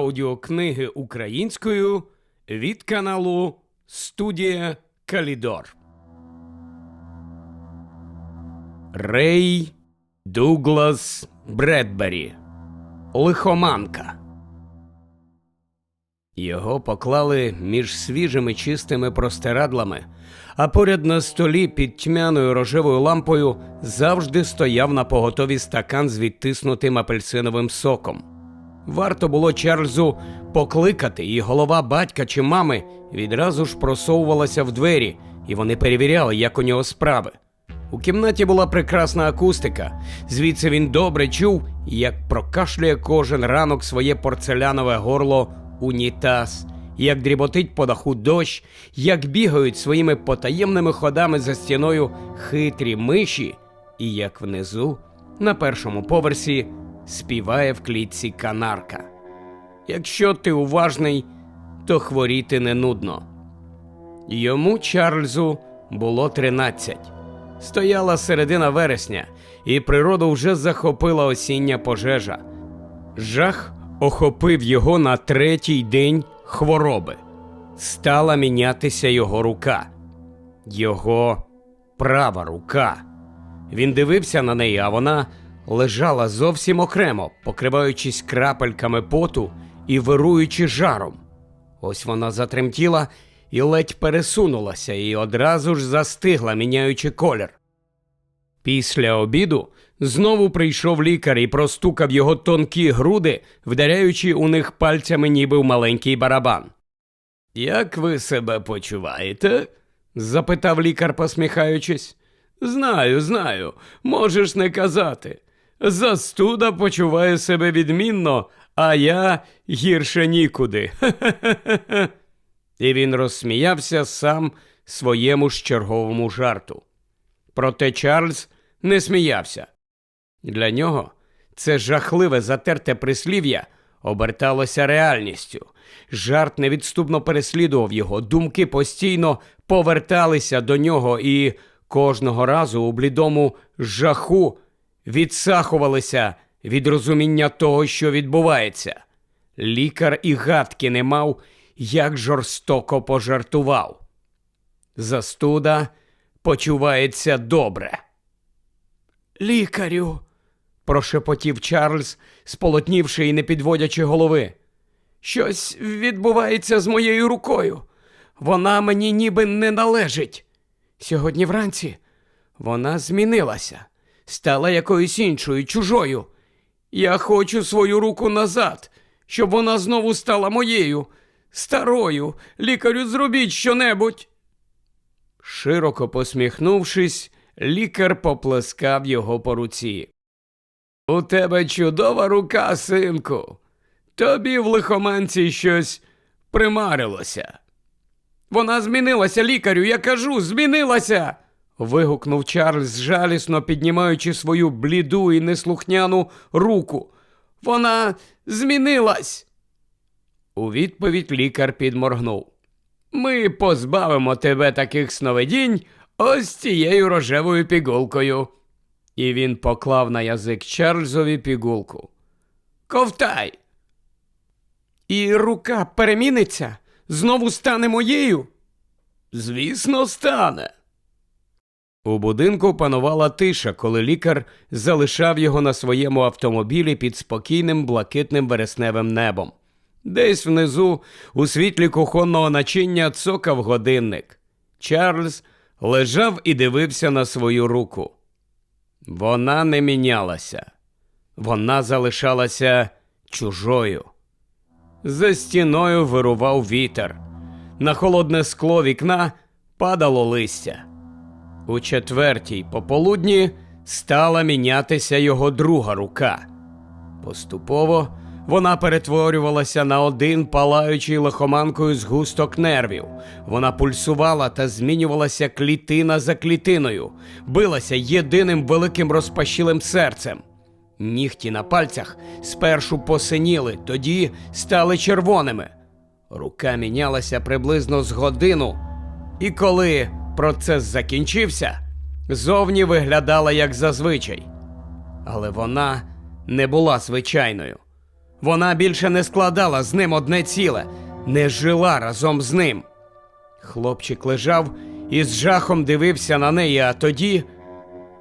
аудіокниги українською від каналу Студія Калідор. Рей Дуглас Бредбері. Лихоманка. Його поклали між свіжими чистими простирадлами, а поряд на столі під тьмяною рожевою лампою завжди стояв на поготові стакан з відтиснутим апельсиновим соком. Варто було Чарльзу покликати, і голова батька чи мами відразу ж просовувалася в двері, і вони перевіряли, як у нього справи. У кімнаті була прекрасна акустика, звідси він добре чув, як прокашлює кожен ранок своє порцелянове горло унітаз, як дріботить по даху дощ, як бігають своїми потаємними ходами за стіною хитрі миші, і як внизу, на першому поверсі, співає в клітці канарка. Якщо ти уважний, то хворіти не нудно. Йому Чарльзу було 13. Стояла середина вересня, і природу вже захопила осіння пожежа. Жах охопив його на третій день хвороби. Стала мінятися його рука, його права рука. Він дивився на неї, а вона лежала зовсім окремо, покриваючись крапельками поту і вируючи жаром. Ось вона затремтіла і ледь пересунулася, і одразу ж застигла, міняючи колір. Після обіду знову прийшов лікар і простукав його тонкі груди, вдаряючи у них пальцями, ніби в маленький барабан. Як ви себе почуваєте? запитав лікар, посміхаючись. Знаю, знаю, можеш не казати. Застуда почуває себе відмінно, а я гірше нікуди. Хе-хе-хе. І він розсміявся сам своєму ж черговому жарту. Проте Чарльз не сміявся. Для нього це жахливе затерте прислів'я оберталося реальністю. Жарт невідступно переслідував його, думки постійно поверталися до нього і кожного разу у блідому жаху відсахувалися від розуміння того, що відбувається. Лікар і гадки не мав, як жорстоко пожартував. Застуда почувається добре. Лікарю, прошепотів Чарльз, сполотнівши і не підводячи голови. Щось відбувається з моєю рукою. Вона мені ніби не належить. Сьогодні вранці вона змінилася, стала якоюсь іншою, чужою. Я хочу свою руку назад, щоб вона знову стала моєю, старою. Лікарю, зробіть щонебудь. Широко посміхнувшись, лікар поплескав його по руці. У тебе чудова рука, синку. Тобі в лихоманці щось примарилося. Вона змінилася, лікарю, я кажу, змінилася. Вигукнув Чарльз, жалісно піднімаючи свою бліду і неслухняну руку. Вона змінилась. У відповідь лікар підморгнув. Ми позбавимо тебе таких сновидінь ось цією рожевою пігулкою. І він поклав на язик Чарльзові пігулку. Ковтай. І рука переміниться, знову стане моєю? Звісно, стане. У будинку панувала тиша, коли лікар залишав його на своєму автомобілі під спокійним блакитним вересневим небом. Десь внизу, у світлі кухонного начиння, цокав годинник. Чарльз лежав і дивився на свою руку. Вона не мінялася, вона залишалася чужою. За стіною вирував вітер. На холодне скло вікна падало листя. У четвертій пополудні стала мінятися його друга рука. Поступово вона перетворювалася на один палаючий лихоманкою згусток нервів. Вона пульсувала та змінювалася клітина за клітиною, билася єдиним великим розпашілим серцем. Нігті на пальцях спершу посиніли, тоді стали червоними. Рука мінялася приблизно з годину, і коли процес закінчився, зовні виглядала як зазвичай. Але вона не була звичайною. Вона більше не складала з ним одне ціле, не жила разом з ним. Хлопчик лежав і з жахом дивився на неї, а тоді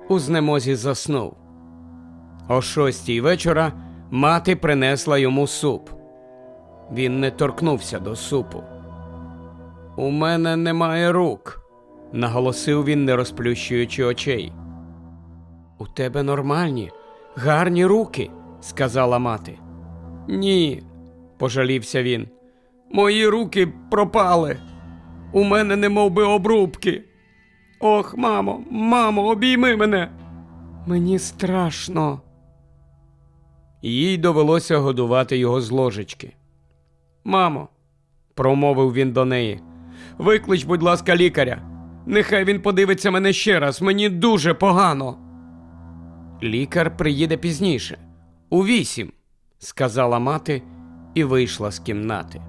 у знемозі заснув. О шостій вечора мати принесла йому суп. Він не торкнувся до супу. У мене немає рук, наголосив він, не розплющуючи очей. У тебе нормальні, гарні руки, сказала мати. Ні, пожалівся він. Мої руки пропали. У мене немов би обрубки. Ох, мамо, мамо, обійми мене. Мені страшно. Їй довелося годувати його з ложечки. Мамо, промовив він до неї, виклич, будь ласка, лікаря. Нехай він подивиться мене ще раз, мені дуже погано. Лікар приїде пізніше, у вісім, сказала мати і вийшла з кімнати.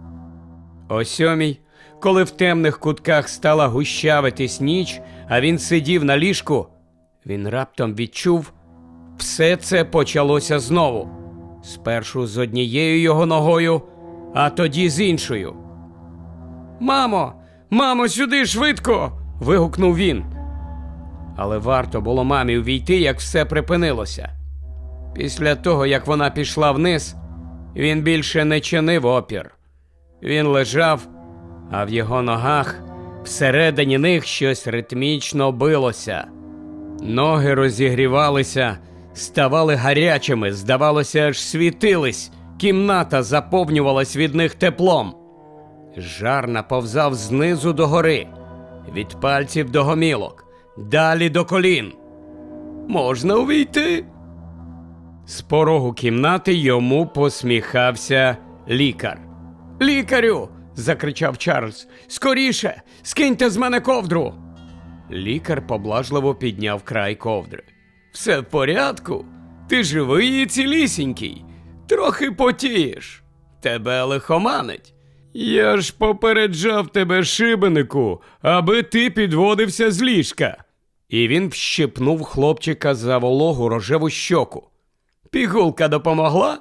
О сьомій, коли в темних кутках стала гущавитись ніч, а він сидів на ліжку, він раптом відчув, все це почалося знову. Спершу з однією його ногою, а тоді з іншою. Мамо, мамо, сюди швидко. Вигукнув він. Але варто було мамі увійти, як все припинилося. Після того, як вона пішла вниз, він більше не чинив опір. Він лежав, а в його ногах всередині них щось ритмічно билося. Ноги розігрівалися, ставали гарячими, здавалося, аж світились, кімната заповнювалась від них теплом. Жар наповзав знизу до гори, від пальців до гомілок, далі до колін. Можна увійти? З порогу кімнати йому посміхався лікар. Лікарю. закричав Чарльз. Скоріше, скиньте з мене ковдру. Лікар поблажливо підняв край ковдри. Все в порядку. Ти живий і цілісінький. Трохи потієш. Тебе лихоманить. Я ж попереджав тебе, шибенику, аби ти підводився з ліжка. І він вщипнув хлопчика за вологу рожеву щоку. Пігулка допомогла?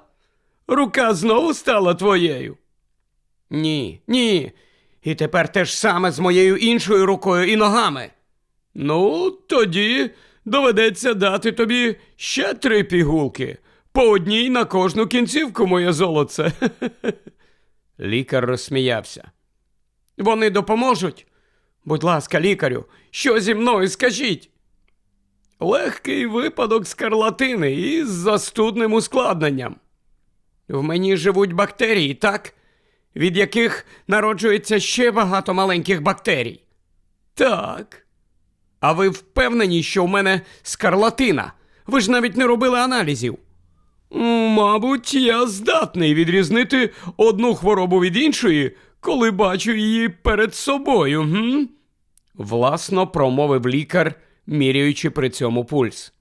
Рука знову стала твоєю. Ні, ні. І тепер те ж саме з моєю іншою рукою і ногами. Ну, тоді доведеться дати тобі ще три пігулки, по одній на кожну кінцівку, моє золоце. Лікар розсміявся. Вони допоможуть? Будь ласка, лікарю, що зі мною скажіть? Легкий випадок скарлатини із застудним ускладненням. В мені живуть бактерії, так? Від яких народжується ще багато маленьких бактерій. Так. А ви впевнені, що в мене скарлатина? Ви ж навіть не робили аналізів. Мабуть, я здатний відрізнити одну хворобу від іншої, коли бачу її перед собою. Гм? Власно промовив лікар, міряючи при цьому пульс.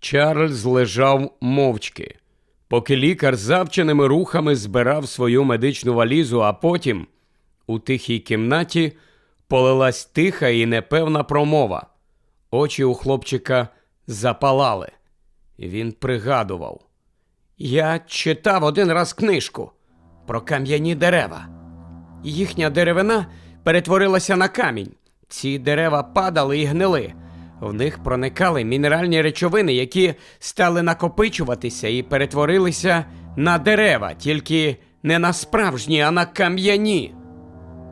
Чарльз лежав мовчки, поки лікар завченими рухами збирав свою медичну валізу, а потім у тихій кімнаті полилась тиха і непевна промова. Очі у хлопчика запалали. Він пригадував. Я читав один раз книжку про кам'яні дерева. Їхня деревина перетворилася на камінь. Ці дерева падали і гнили. В них проникали мінеральні речовини, які стали накопичуватися і перетворилися на дерева, тільки не на справжні, а на кам'яні.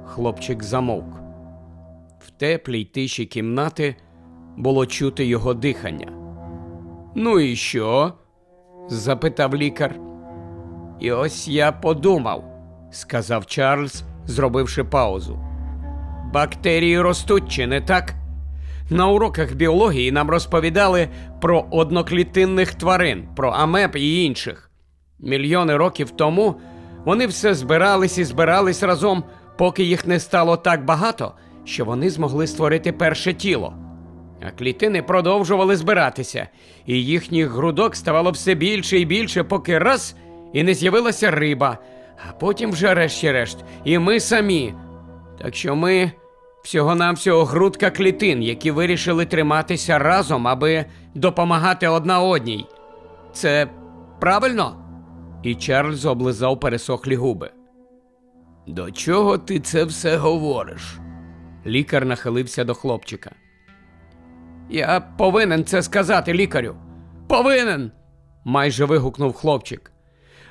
Хлопчик замовк. В теплій тиші кімнати було чути його дихання. Ну і що? запитав лікар. І ось я подумав, сказав Чарльз, зробивши паузу. Бактерії ростуть, чи не так? На уроках біології нам розповідали про одноклітинних тварин, про амеб і інших. Мільйони років тому вони все збирались і збирались разом, поки їх не стало так багато, що вони змогли створити перше тіло. А клітини продовжували збиратися, і їхніх грудок ставало все більше і більше, поки раз і не з'явилася риба, а потім вже решті-решт, і ми самі. Так що ми всього-навсього грудка клітин, які вирішили триматися разом, аби допомагати одна одній. Це правильно? і Чарльз облизав пересохлі губи. До чого ти це все говориш? Лікар нахилився до хлопчика. Я повинен це сказати лікарю. Повинен. майже вигукнув хлопчик.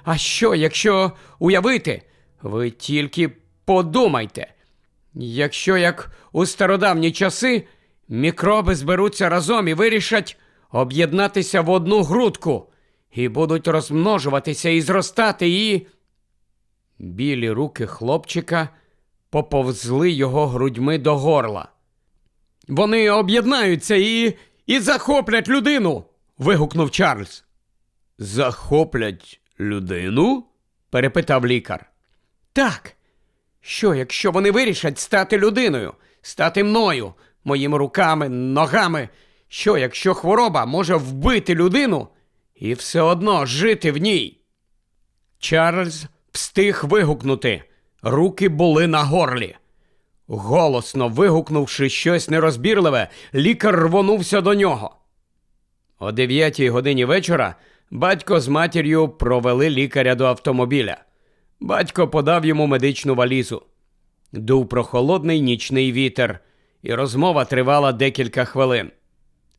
А що, якщо уявити? Ви тільки подумайте. Якщо як у стародавні часи мікроби зберуться разом і вирішать об'єднатися в одну грудку і будуть розмножуватися і зростати і. Білі руки хлопчика поповзли його грудьми до горла. Вони об'єднаються і. і захоплять людину. вигукнув Чарльз. Захоплять людину? перепитав лікар. Так. Що, якщо вони вирішать стати людиною, стати мною, моїми руками, ногами? Що, якщо хвороба може вбити людину і все одно жити в ній? Чарльз встиг вигукнути. Руки були на горлі. Голосно вигукнувши щось нерозбірливе, лікар рвонувся до нього. О дев'ятій годині вечора батько з матір'ю провели лікаря до автомобіля. Батько подав йому медичну валізу. Дув прохолодний нічний вітер, і розмова тривала декілька хвилин.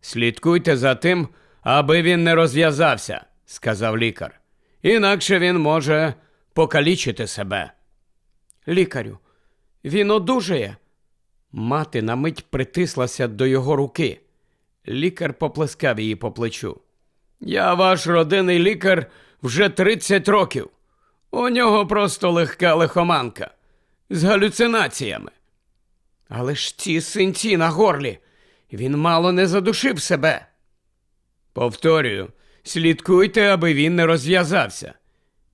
Слідкуйте за тим, аби він не розв'язався, сказав лікар. Інакше він може покалічити себе. Лікарю, він одужає. Мати на мить притислася до його руки. Лікар поплескав її по плечу. Я ваш родинний лікар вже 30 років. У нього просто легка лихоманка з галюцинаціями. Але ж ці синці на горлі, він мало не задушив себе. Повторюю, слідкуйте, аби він не розв'язався.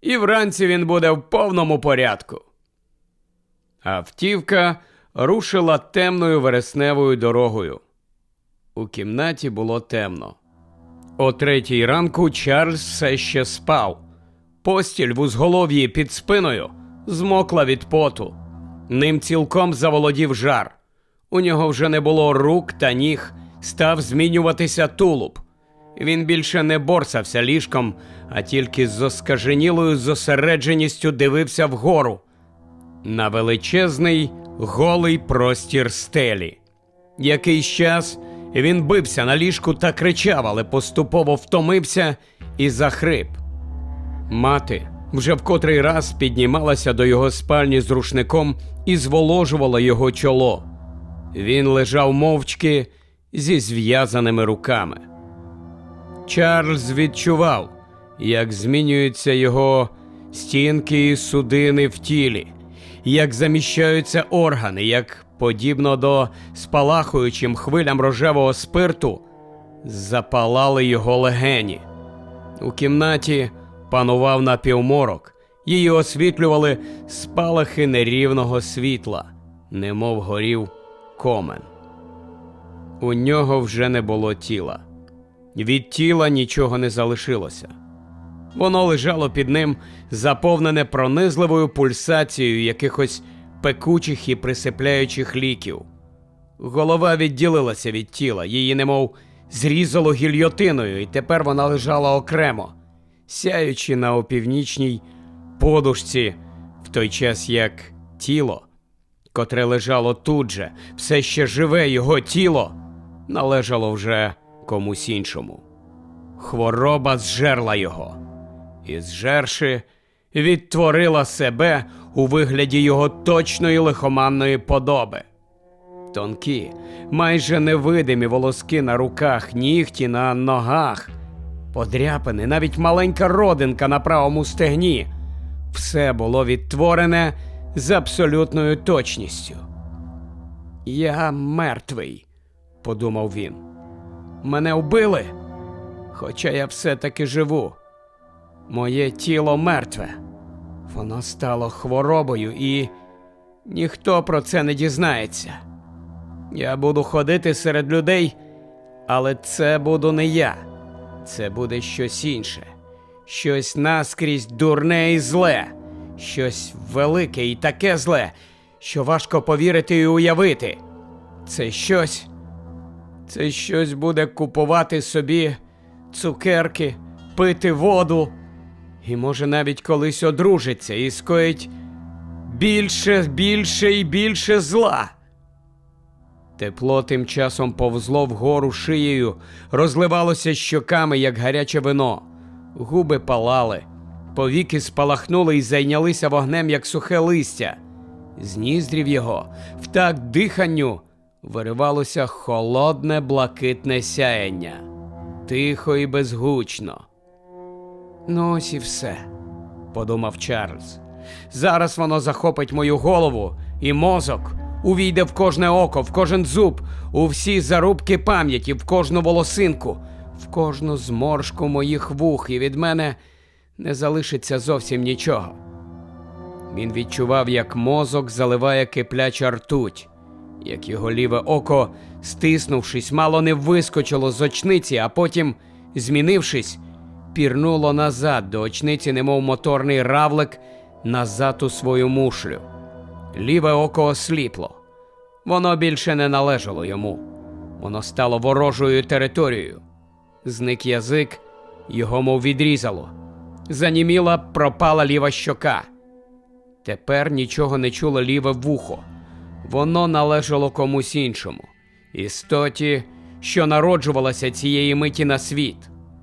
І вранці він буде в повному порядку. Автівка рушила темною вересневою дорогою. У кімнаті було темно. О третій ранку Чарльз все ще спав. Постіль в узголов'ї під спиною змокла від поту. Ним цілком заволодів жар. У нього вже не було рук та ніг, став змінюватися тулуб. Він більше не борсався ліжком, а тільки з оскаженілою зосередженістю дивився вгору на величезний голий простір стелі. Якийсь час він бився на ліжку та кричав, але поступово втомився і захрип. Мати вже в котрий раз піднімалася до його спальні з рушником і зволожувала його чоло. Він лежав мовчки зі зв'язаними руками. Чарльз відчував, як змінюються його стінки і судини в тілі, як заміщаються органи, як, подібно до спалахуючим хвилям рожевого спирту, запалали його легені. У кімнаті панував напівморок, її освітлювали спалахи нерівного світла, немов горів комен. У нього вже не було тіла. Від тіла нічого не залишилося. Воно лежало під ним, заповнене пронизливою пульсацією якихось пекучих і присипляючих ліків. Голова відділилася від тіла, її немов зрізало гільйотиною, і тепер вона лежала окремо, сяючи на опівнічній подушці, в той час як тіло, котре лежало тут же, все ще живе його тіло, належало вже комусь іншому. Хвороба зжерла його, і зжерши, відтворила себе у вигляді його точної лихоманної подоби. Тонкі, майже невидимі волоски на руках, нігті на ногах, подряпини, навіть маленька родинка на правому стегні. Все було відтворене з абсолютною точністю. Я мертвий, подумав він. Мене вбили, хоча я все-таки живу. Моє тіло мертве. Воно стало хворобою, і ніхто про це не дізнається. Я буду ходити серед людей, але це буду не я. Це буде щось інше, щось наскрізь дурне і зле, щось велике і таке зле, що важко повірити і уявити. Це щось. Це щось буде купувати собі цукерки, пити воду І може навіть колись одружиться і скоїть більше, більше і більше зла. Тепло тим часом повзло вгору шиєю, розливалося щоками, як гаряче вино. Губи палали, повіки спалахнули і зайнялися вогнем, як сухе листя. З ніздрів його, в такт диханню, виривалося холодне блакитне сяєння, тихо і безгучно. Ну, ось і все, подумав Чарльз. Зараз воно захопить мою голову і мозок, увійде в кожне око, в кожен зуб, у всі зарубки пам'яті, в кожну волосинку, в кожну зморшку моїх вух, і від мене не залишиться зовсім нічого. Він відчував, як мозок заливає кипляча ртуть, як його ліве око, стиснувшись, мало не вискочило з очниці, а потім, змінившись, пірнуло назад до очниці, немов моторний равлик, назад у свою мушлю. Ліве око осліпло. Воно більше не належало йому. Воно стало ворожою територією. Зник язик, його мов відрізало. Заніміла, пропала ліва щока. Тепер нічого не чуло ліве вухо. Воно належало комусь іншому. Істоті, що народжувалася цієї миті на світ,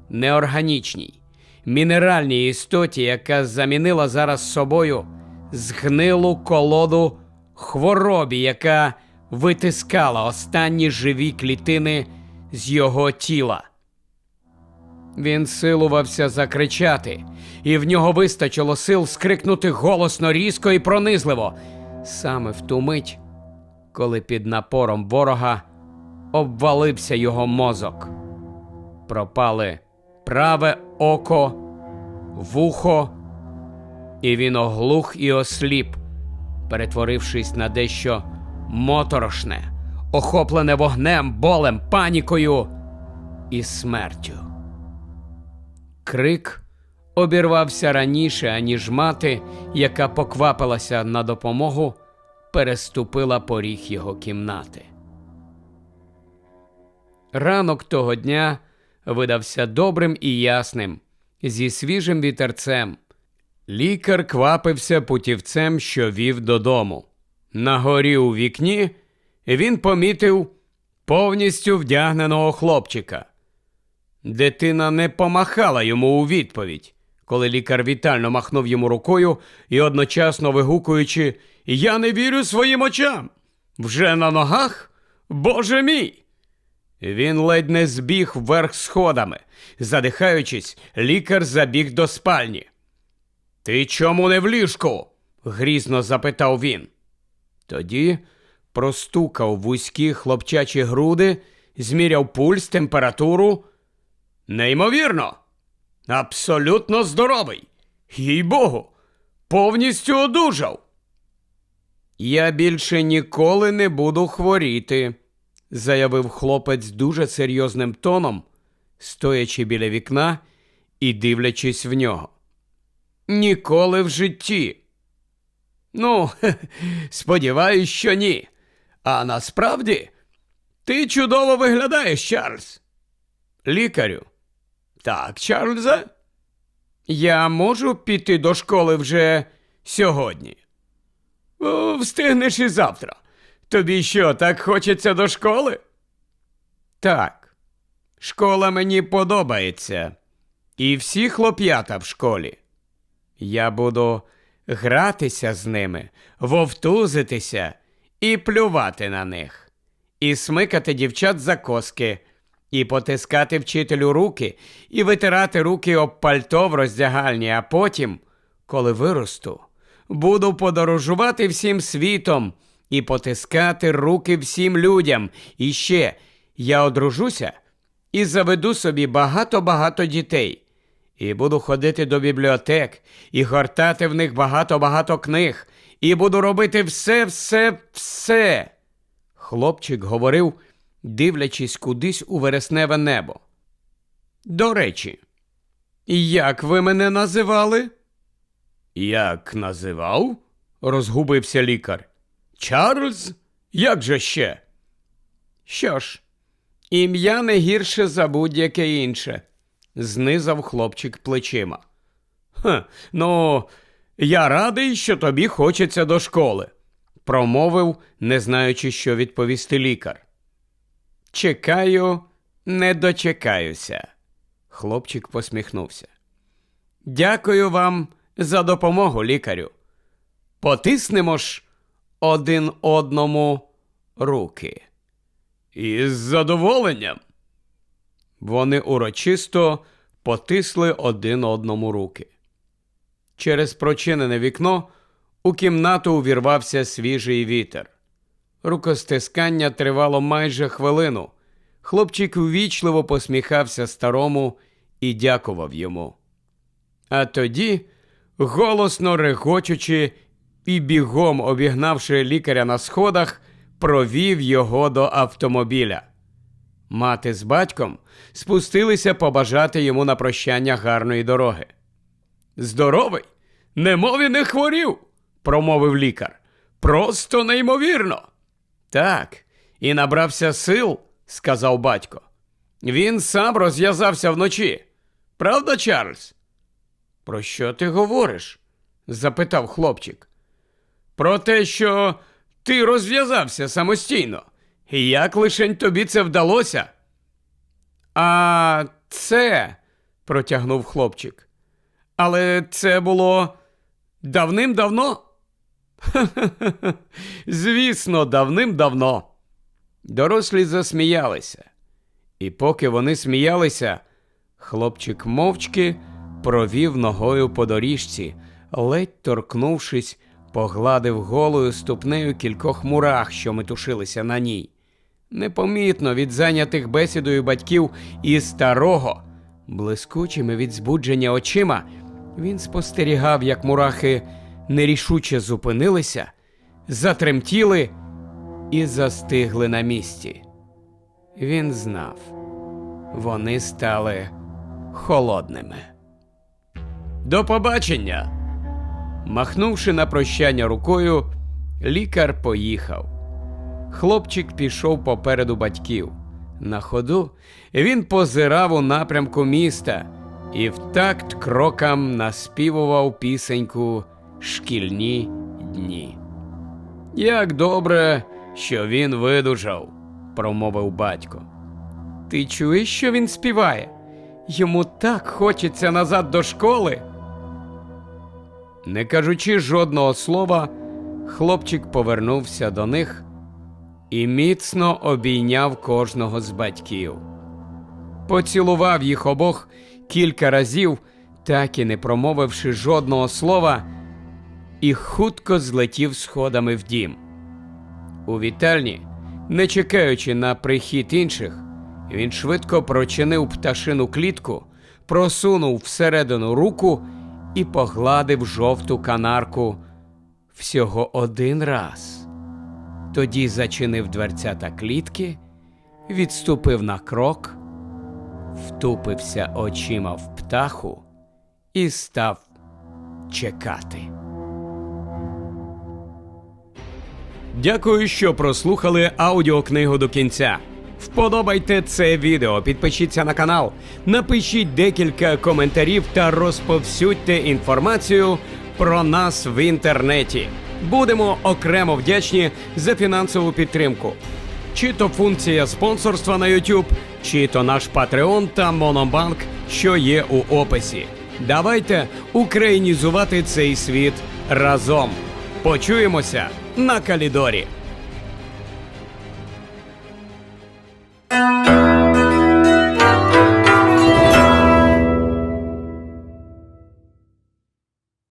неорганічній, мінеральній істоті, яка замінила зараз собою згнилу колоду хворобі, яка витискала останні живі клітини з його тіла. Він силувався закричати, і в нього вистачило сил скрикнути голосно, різко і пронизливо, саме в ту мить, коли під напором ворога обвалився його мозок. Пропали праве око, вухо, і він оглух і осліп, перетворившись на дещо моторошне, охоплене вогнем, болем, панікою і смертю. Крик обірвався раніше, аніж мати, яка поквапилася на допомогу, переступила поріг його кімнати. Ранок того дня видався добрим і ясним, зі свіжим вітерцем. Лікар квапився путівцем, що вів додому. На горі у вікні він помітив повністю вдягненого хлопчика. Дитина не помахала йому у відповідь, коли лікар вітально махнув йому рукою і одночасно вигукуючи Я не вірю своїм очам. Вже на ногах? Боже мій! Він ледь не збіг вверх сходами. Задихаючись, лікар забіг до спальні. Ти чому не в ліжку? грізно запитав він. Тоді простукав вузькі хлопчачі груди, зміряв пульс, температуру. Неймовірно, абсолютно здоровий. Їй Богу, повністю одужав. Я більше ніколи не буду хворіти, заявив хлопець дуже серйозним тоном, стоячи біля вікна і дивлячись в нього. Ніколи в житті. Ну, сподіваюсь, що ні. А насправді ти чудово виглядаєш, Чарльз. Лікарю. Так, Чарльзе. Я можу піти до школи вже сьогодні. Встигнеш і завтра. Тобі що, так хочеться до школи? Так. Школа мені подобається. І всі хлоп'ята в школі. Я буду гратися з ними, вовтузитися і плювати на них, і смикати дівчат за коски, і потискати вчителю руки, і витирати руки об пальто в роздягальні, а потім, коли виросту, буду подорожувати всім світом і потискати руки всім людям. І ще я одружуся і заведу собі багато-багато дітей. І буду ходити до бібліотек, і гортати в них багато-багато книг, і буду робити все, все, все. Хлопчик говорив, дивлячись кудись у вересневе небо. До речі, як ви мене називали? Як називав? розгубився лікар. Чарльз? Як же ще? Що ж, ім'я не гірше за будь-яке інше знизав хлопчик плечима. Хе, ну, я радий, що тобі хочеться до школи, промовив, не знаючи, що відповісти лікар. Чекаю, не дочекаюся. Хлопчик посміхнувся. Дякую вам за допомогу, лікарю. Потиснемо ж один одному руки. Із задоволенням. Вони урочисто потисли один одному руки. Через прочинене вікно у кімнату увірвався свіжий вітер. Рукостискання тривало майже хвилину. Хлопчик ввічливо посміхався старому і дякував йому. А тоді, голосно регочучи і бігом обігнавши лікаря на сходах, провів його до автомобіля. Мати з батьком спустилися побажати йому на прощання гарної дороги. Здоровий, немов і не хворів, промовив лікар. Просто неймовірно. Так, і набрався сил, сказав батько. Він сам розв'язався вночі. Правда, Чарльз? Про що ти говориш? запитав хлопчик. Про те, що ти розв'язався самостійно. Як лишень тобі це вдалося? А це, протягнув хлопчик. Але це було давним-давно? Звісно, давним-давно. Дорослі засміялися. І поки вони сміялися, хлопчик мовчки провів ногою по доріжці, ледь торкнувшись, погладив голою ступнею кількох мурах, що метушилися на ній. Непомітно від зайнятих бесідою батьків і старого, блискучими від збудження очима, він спостерігав, як мурахи нерішуче зупинилися, затремтіли і застигли на місці. Він знав, вони стали холодними. До побачення. Махнувши на прощання рукою, лікар поїхав. Хлопчик пішов попереду батьків. На ходу він позирав у напрямку міста і в такт крокам наспівував пісеньку Шкільні дні. Як добре, що він видужав, промовив батько. Ти чуєш, що він співає? Йому так хочеться назад до школи. Не кажучи жодного слова, хлопчик повернувся до них і міцно обійняв кожного з батьків. Поцілував їх обох кілька разів, так і не промовивши жодного слова, і хутко злетів сходами в дім. У вітальні, не чекаючи на прихід інших, він швидко прочинив пташину клітку, просунув всередину руку і погладив жовту канарку всього один раз. Тоді зачинив дверцята клітки, відступив на крок, втупився очима в птаху і став чекати. Дякую, що прослухали аудіокнигу до кінця. Вподобайте це відео, підпишіться на канал, напишіть декілька коментарів та розповсюдьте інформацію про нас в інтернеті. Будемо окремо вдячні за фінансову підтримку. Чи то функція спонсорства на YouTube, чи то наш Patreon та Монобанк, що є у описі. Давайте українізувати цей світ разом. Почуємося на Калідорі. Música